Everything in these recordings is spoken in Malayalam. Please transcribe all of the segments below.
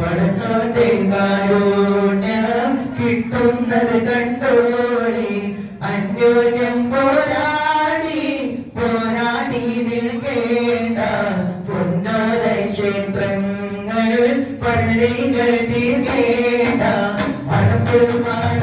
പടച്ചോന്റെ കാരുണ്യം കിട്ടുന്നത് കണ്ടോളി അന്യോന്യം പോരാടി പോരാടി നിൽക്കേണ്ട പുന്നോല ക്ഷേത്രങ്ങൾ പള്ളികൾ തീർക്കേണ്ട പടത്തിൽ പാട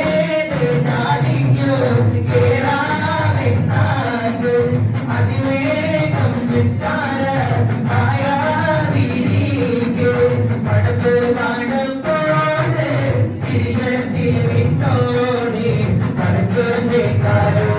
बेकार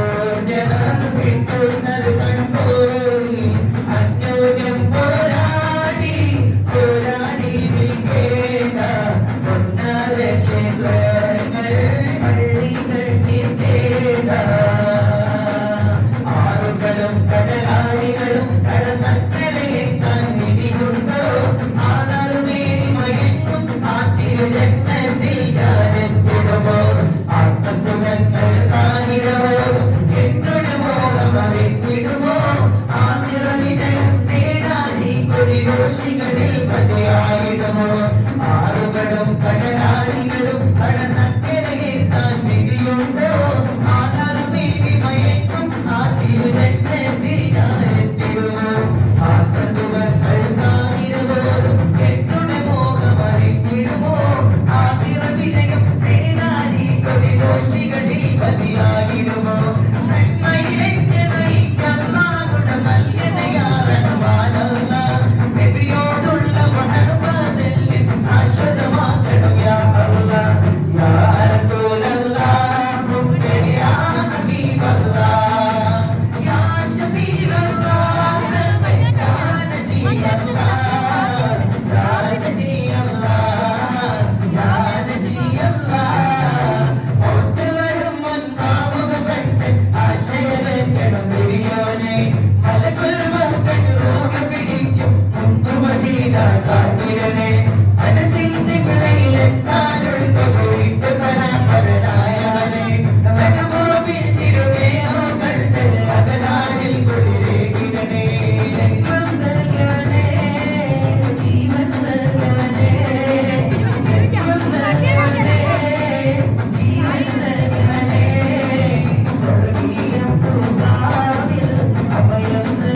بديع الدمر